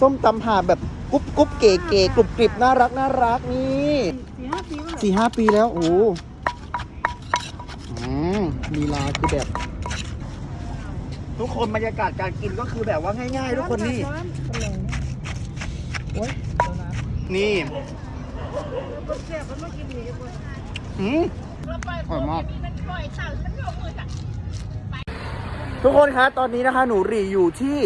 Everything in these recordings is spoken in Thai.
ส้มตำหาแบบกุ๊บกุ๊บเก๋เก๋กรุบกริบน่ารักน่ารักนี่สี่ห้าปีแล้วสี่ห้าปีแล้วโอ้โหอืมลีลาคือแบบ ทุกคนบรรยากาศการกินก็คือแบบว่าง่าย ๆ ทุกคนนี่ร้อนอร่อยนะโอ้ยนี่แซ่บมันไม่กินหนีคนอืมอร่อยมากทุกคนคะตอนนี้นะคะ หนูหรีอยู่ที่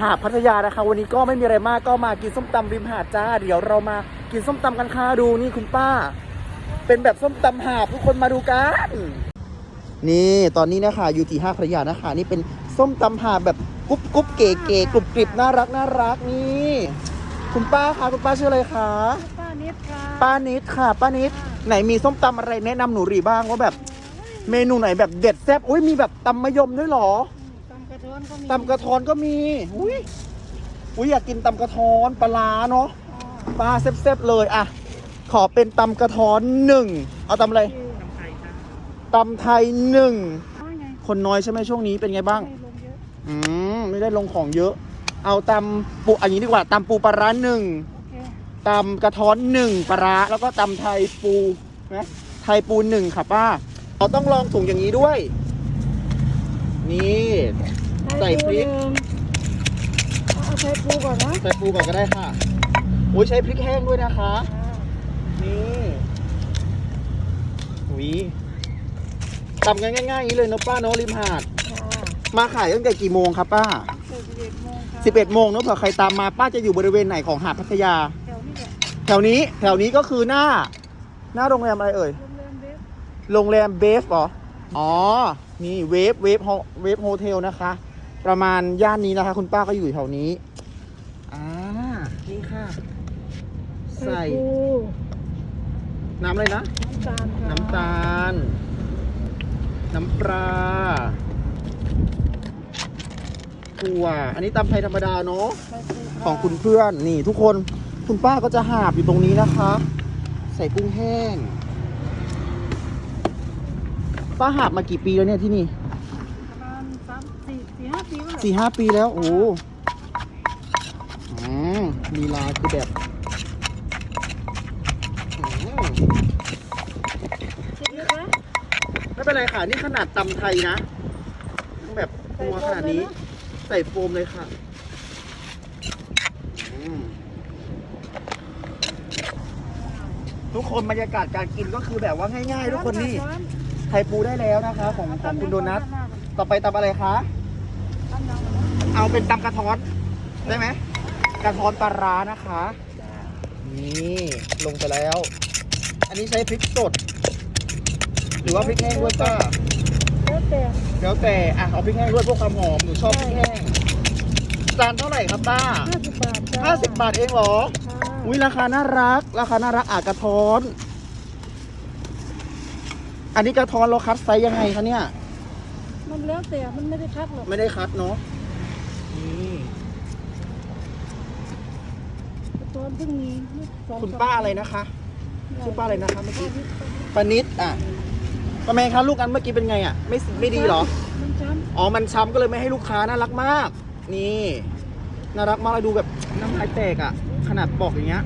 หาดพัทยานะคะ วันนี้ก็ไม่มีอะไรมากก็มากินส้มตำริมหาดจ้า เดี๋ยวเรามากินส้มตำกันค่ะดูนี่คุณป้า เป็นแบบส้มตำหาบทุกคนมาดูกัน นี่ตอนนี้นะคะอยู่ที่ห้าพัทยานะคะ นี่เป็นส้มตำหาบแบบกุ๊บกุ๊บเก๋เก๋กรุบกริบน่ารักน่ารักนี่คุณป้าคะคุณป้าชื่ออะไรคะป้านิดค่ะป้านิดค่ะ ป้านิดไหนมีส้มตำอะไรแนะนำหนูหรีบ้างว่าแบบ เมนูไหนแบบเด็ดแซ่บอุ้ยมีแบบตำมะยมด้วยเหรอตำก ระท้อนก็มีตำกระท้อนก็มีอุ้ยอุ้ยอยากกินตำกระท้อนปลาร้าเนาะปลาแซ่บๆเลยอะขอเป็นตำกระท้อนหนึ่งเอาตำอะไรที่ตำไทยค่ะตำไทยหนึ่งน้อยไงคนน้อยใช่ไหมช่วงนี้เป็นไงบ้างไม่ลงเยอะอืมไม่ได้ลงของเยอะ เอาตำปูอันนี้ดีกว่าตำปูปลาร้าหนึ่งโอเคตำกระท้อนหนึ่งปลาร้าแล้วก็ตำไทยปูนะไทยปูหนึ่งค่ะป้าเราต้องลองถุงอย่างนี้ด้วย นี่ ใส่พริกหนึ่งเอาใส่ปูก่อนนะใส่ปูก่อนก็ได้ค่ะโอ้ยใช้พริกแห้งด้วยนะคะอ่านี่หวีทำกันง่ายๆอย่างนี้เลยเนอะป้าเนอะริมหาดค่ะมาขายตั้งแต่กี่โมงครับป้าสิบเอ็ดโมงค่ะ11โมงเนอะเผื่อใครตามมาป้าจะอยู่บริเวณไหนของหาดพัทยา แถวนี้แหละแถวนี้แถวนี้ก็คือหน้า หน้าโรงแรมอะไรเอ่ย โรงแรมเบสโรงแรมเบฟเหรอ อ๋อ นี่เวฟเวฟเวฟโฮเทลนะคะ ประมาณย่านนี้นะคะ คุณป้าก็อยู่แถวนี้อ่านี่ค่ะ ใส่ปูน้ำอะไรนะ น้ำตาลค่ะน้ำตาล น้ำปลาถั่วอันนี้ตำไทยธรรมดาเนาะ ใส่ปูค่ะของคุณเพื่อนนี่ทุกคนคุณป้าก็จะหาบอยู่ตรงนี้นะคะ ใส่กุ้งแห้ง ป้าหาบมากี่ปีแล้วเนี่ยที่นี่ ประมาณสามสี่สี่ห้าปีแล้ว สี่ห้าปีแล้ว โอ้โหอืมลีลาคือแบบไม่เป็นไรค่ะ นี่ขนาดตำไทยนะต้องแบบนัวขนาดนี้ ใส่โฟมเลยค่ะทุกคนบรรยากาศการกินก็คือแบบว่าง่ายๆ ทุกคนนี่ไทยปูได้แล้วนะคะ ของของคุณโดนัท ต่อไปตำอะไรคะ เอาเป็นตำกระท้อนได้ไหมกระท้อนปลาร้านะคะจ้านี่ลงไปแล้ว อันนี้ใช้พริกสด หรือว่าพริกแห้งด้วยป้าแล้วแต่แล้วแต่อะเอาพริกแห้งด้วยเพื่อความหอมหนูชอบพริกแห้งจานเท่าไหร่ครับป้าห้าสิบบาทจ้าห้าสิบบาทเองเหรอค่ะอุ้ยราคาน่ารัก ราคาน่ารักอะกระท้อน อันนี้กระท้อนเราคัดไซส์ยังไงคะเนี่ย มันแล้วแต่มันไม่ได้คัดหรอกไม่ได้คัดเนาะนี่ตอนเพิ่งมีสองคุณป้าอะไรนะคะชื่อป้าอะไรนะคะเมื่อกี้ป้านิดปานิดอะป้าแมงคะลูกอันเมื่อกี้เป็นไงอะ ไม่ไม่ดีเหรอ มันช้อ๋อ มันช้ำก็เลยไม่ให้ลูกค้าน่ารักมาก นี่น่ารักมากเลยดูแบบน้ำลายแตกอะ ขนาดปอกอย่างเงี้ย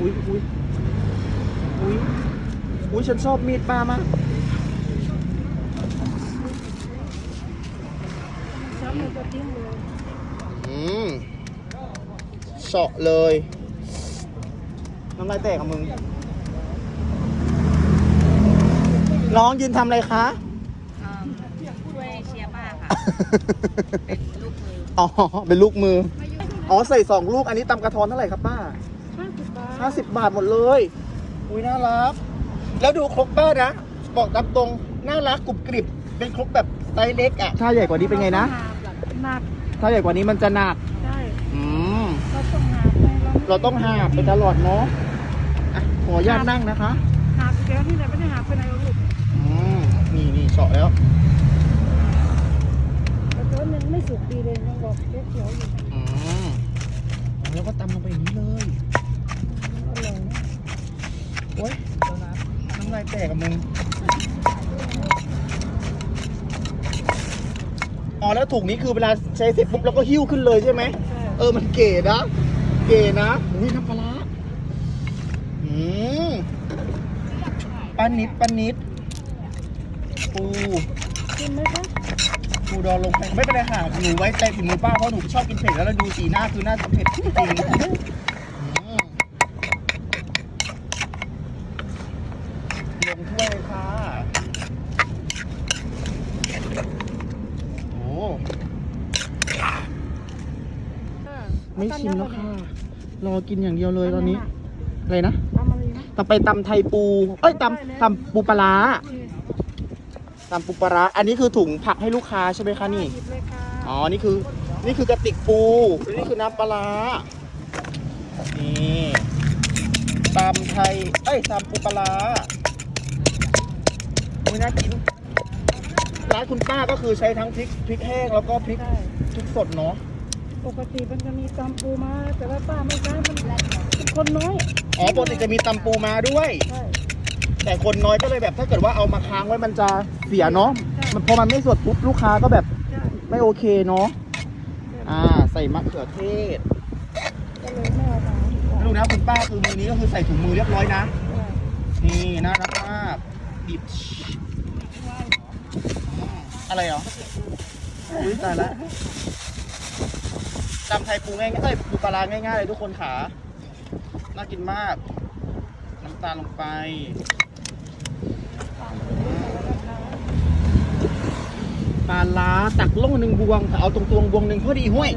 อุ้ยอุ้ยอุ้ยอุ้ยฉันชอบมีดป้ามากำช้ำเลยก็ทิ้งเลยอืมเฉาะเลย น้ำลายแตกอะมึง น้องยืนทำอะไรคะเอ่อช่วยเชียร์ป้าค่ะ เป็นลูกมืออ๋อ เป็นลูกมือ อ๋อ ใส่สองลูก อันนี้ตำกระท้อนเท่าไหร่ครับป้า ห้าสิบบาทห้าสิบบาทหมดเลย อุ้ยน่ารัก แล้วดูครกป้านะ บอกตามตรง น่ารักกรุบกริบ เป็นครกแบบไซส์เล็กอะถ้าใหญ่กว่านี้เป็นไงนะ หนักถ้าใหญ่กว่านี้มันจะหนักใช่อืมเราต้องหาไปเราเราต้องหาบไปตลอดเนาะอะขออนุญาตนั่งนะคะหาไปแล้วนี่แหละไม่ได้หาไปไหนหรอกลูกอืมนี่นี่เฉาะแล้วแต่ตอนยังไม่สุกดีเลยยังบอกเขียวๆอยู่อืมแล้วก็ตำลงไปอย่างนี้เลยอร่อยนะโอ๊ยน้ำลายแตกกับมึง อ๋อแล้วถุงนี้คือเวลาใช้เสร็จปุ๊บเราก็หิ้วขึ้นเลยใช่ไหมใช่เออมันเก๋นะ เก๋นะอุ้ยน้ำปลาร้าอืมปลานิดปลานิดปูกินไหมคะปูดองลงไปไม่เป็นไรค่ะหนูไว้ใจถึงมือป้าเพราะหนูชอบกินเผ็ดแล้วเราดูสีหน้าคือหน้าจะเผ็ดจริงอืมลงถ้วยเลยค่ะโอ้ไม่ ชิมแล้วค่ะ รอกินอย่างเดียวเลยตอนนี้อะไรนะทำอะไรนะ ต่อไปตำไทยปู เอ้ยตำตำปูปลาร้าตำปูปลาร้าอันนี้คือถุงผักให้ลูกค้าใช่ไหมคะนี่หยิบเลยค่ะอ๋อ นี่คือ นี่คือกระติกปูและนี่คือน้ำปลาร้านี่ตำไทย เอ้ยตำปูปลาร้าอุ้ยน่ากินร้านคุณป้าก็คือใช้ทั้งพริกพริกแห้งแล้วก็พริกใช่พริกสดเนาะ ปกติมันจะมีตำปูมา แต่ว่าป้าไม่ใช้มันเป็นคนน้อยอ๋อปกติจะมีตำปูมาด้วย ใช่ แต่คนน้อยก็เลยแบบถ้าเกิดว่าเอามาค้างไว้มันจะเสียเนาะมันพอมันไม่สดปุ๊บลูกค้าก็แบบใช่ไม่โอเคเนาะอ่า ใส่มะเขือเทศก็เลยไม่เอามาลูกนะคุณป้าคือมือนี้ก็คือใส่ถุงมือเรียบร้อยนะ ใช่นี่น่ารักมากบีบอะไรเหรออุ้ยตายละ ตำไทยปูง่ายๆเอ้ยปูปลาร้าง่ายๆเลยทุกคนขาน่ากินมาก น้ำตาลลงไปปลาล้าตักล่องหนึ่งบวงเอาตรงตวงบวงหนึ่งพอดีห้วย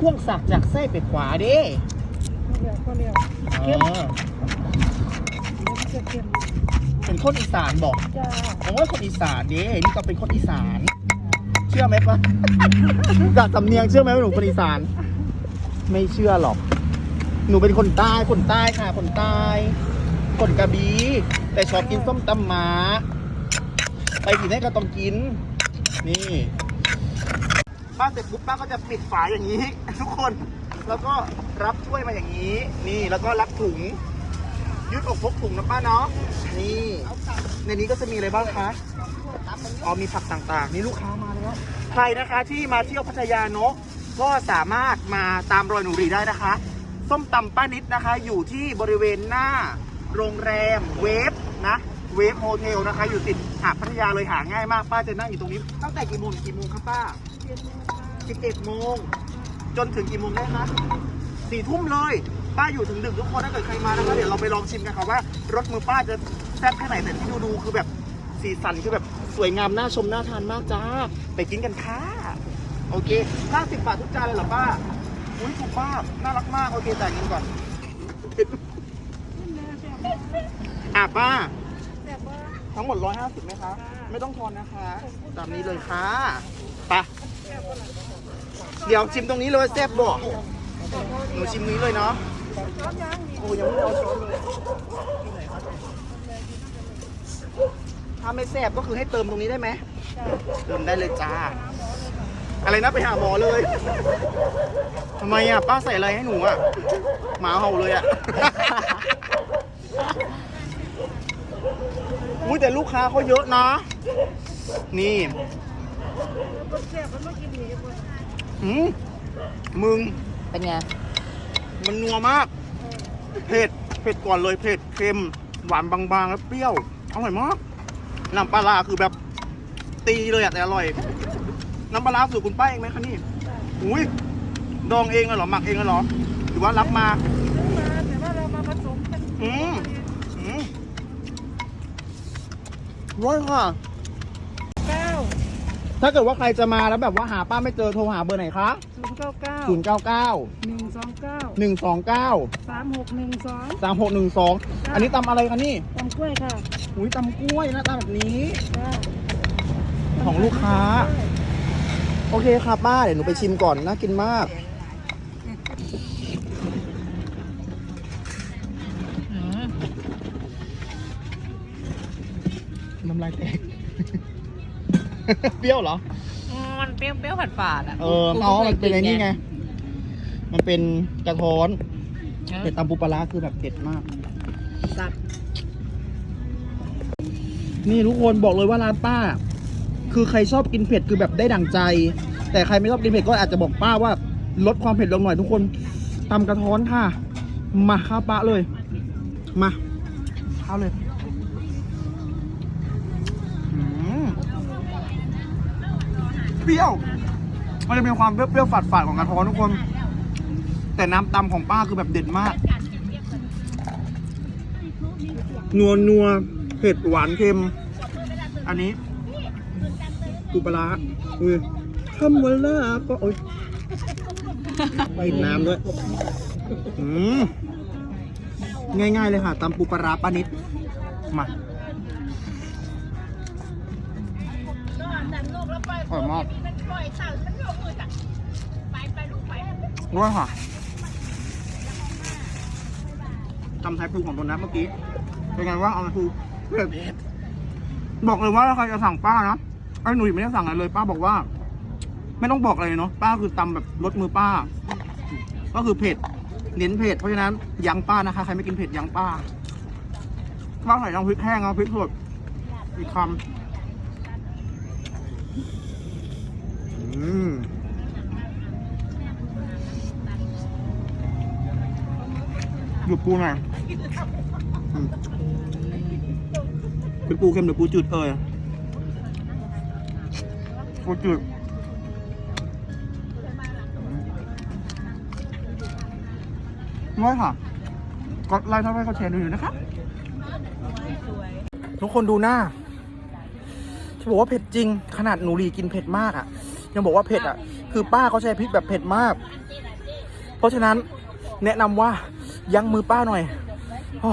พ่วงสักจากไส้ไปขวาเด้ก็เรียวก็เรียวอ๋เค็มอมันจะเค็มเป็นคนอีสานบอกจ้าผมว่าคนอีสานเด้นี่ก็เป็นคนอีสานเชื่อไหมปะจากสำเนียงเชื่อไหมว่าหนูคนอีสาน ไม่เชื่อหรอก หนูเป็นคนใต้คนใต้ค่ะ คนใต้ คนกระบี่แต่ชอบกินส้มตำหมา ไปที่ไหนก็ต้องกิน นี่ป้าเสร็จปุ๊บป้าก็จะปิดฝาอย่างนี้ ทุกคน แล้วก็รับถ้วยมาอย่างนี้ นี่แล้วก็รับถุง ยืดอกพกถุงนะป้าเนาะนี่ ในนี้ก็จะมีอะไรบ้างคะ อ๋อมีผักต่างๆ นี่ลูกค้ามา ใครนะคะที่มาเที่ยวพัทยาเนาะก็สามารถมาตามรอยหนูรีได้นะคะ ส้มตำป้านิดนะคะ อยู่ที่บริเวณหน้า โรงแรมเวฟนะเวฟโฮเทลนะคะ อยู่ติดหาดพัทยาเลยหาง่ายมากป้าจะนั่งอยู่ตรงนี้ ตั้งแต่กี่โมงถึงกี่โมงครับป้า11โมงจนถึงกี่โมงได้คะสี่ทุ่มเลย ป้าอยู่ถึงดึกทุกคนถ้าเกิดใครมานะคะเดี๋ยวเราไปลองชิมกันค่ะว่ารสมือป้าจะแซ่บแค่ไหนแต่ที่ดูดูคือแบบ สีสันคือแบบสวยงามน่าชมน่าทานมากจ้า ไปกินกันค่ะ โอเค 50 บาททุกจานเลยเหรอป้า อุ้ยถูกมากน่ารักมาก โอเคจ่ายเงินก่อน อะป้า แบบว่า ทั้งหมด 150ไหมคะ ไม่ต้องทอนนะคะ ตามนี้เลยค่ะไปเดี๋ยวชิมตรงนี้เลยแซ่บบอกหนูชิมนี้เลยเนาะร้อนยังนี่โอ้ยังไม่ได้เอาช้อนเลย ถ้าไม่แซ่บก็คือให้เติมตรงนี้ได้ไหมจ้าเติมได้เลยจ้า อะไรนะไปหาหมอเลยทำไมอะป้าใส่อะไรให้หนูอะหมาเห่าเลยอะอุ้ยแต่ลูกค้าเขาเยอะนะ นี่คนแซ่บมันไม่กินหนีคนหืมมึง เป็นไง มันนัวมาก เผ็ด เผ็ดก่อนเลย เผ็ด เค็ม หวานบางๆ แล้วเปรี้ยว อร่อยมาก น้ำปลาร้าคือแบบตีเลยอะแต่อร่อย น้ำปลาร้าสูตรคุณป้าเองไหมคะนี่อุ้ยดองเองเหรอหมักเองเหรอหรือว่ารับมา ซื้อมาแต่ว่าเรามาผสมกันอืม อืมร้อยค่ะ เก้าถ้าเกิดว่าใครจะมาแล้วแบบว่าหาป้าไม่เจอโทรหาเบอร์ไหนคะ ศูนย์เก้าเก้า0 9 9หนึ่งสองเก้า1 2 9สามหกหนึ่งสอง3 6 1 2 อันนี้ตำอะไรคะนี่ตำกล้วยค่ะ อุ้ยตำกล้วยหน้าตาแบบนี้จ้าของลูกค้า โอเคครับป้าเดี๋ยวหนูไปชิมก่อน น่ากินมาก น้ำลายแตก เปรี้ยวเหรอมันเปรี้ยวๆฝาดๆอะเอออ๋อมันเป็นไอ้นี่ไง มันเป็นกระท้อนเผ็ดตำปูปลาร้าคือแบบเผ็ดมาก นี่ทุกคนบอกเลยว่าร้านป้า คือใครชอบกินเผ็ดคือแบบได้ดั่งใจ แต่ใครไม่ชอบกินเผ็ดก็อาจจะบอกป้าว่า ลดความเผ็ดลงหน่อยทุกคนตำกระท้อนค่ะ มาข้าวปลาเลย มาข้าวเลยเปรี้ยว มันจะมีความเปรี้ยวๆฝาดๆของกระท้อนทุกคน แต่น้ำตำของป้าคือแบบเด็ดมากนัวนัว ผ็ดหวานเค็ม อันนี้ปูปลาร้าอุ้ยทำเวลาก็โอ้ยไปน้ำด้วยอืมง่ายๆเลยค่ะตำปูปลาร้าปลานิด มาอร่อยมากด้วยค่ะตำไทยปูของตัวนัทเมื่อกี้ เป็นไงว่าเอามาปู เผ็ดบอกเลยว่าใครจะสั่งป้านะไอ้หนุ่ยไม่ได้สั่งอะไรเลย ป้าบอกว่า ไม่ต้องบอกอะไรเนาะป้าคือตำแบบรสมือป้า ก็คือเผ็ดเน้นเผ็ดเพราะฉะนั้นยังป้านะคะใครไม่กินเผ็ดยังป้าป้าใส่ทั้งพริกแห้งเอาพริกสดอีกคำอืมหยุดปูหน่อย เป็นปูเค็มหรือปูจืดเอ่ยปูจืดน้อยค่ะก็ไลค์ท่าไหร่ก็แชร์ดูอยู่นะครับทุกคนดูหน้าจะบอกว่าเผ็ดจริง ขนาดหนูรีกินเผ็ดมากอะ ยังบอกว่าเผ็ดอะ คือป้าเขาใช้พริกแบบเผ็ดมาก เพราะฉะนั้นแนะนำว่ายั้งมือป้าหน่อยอ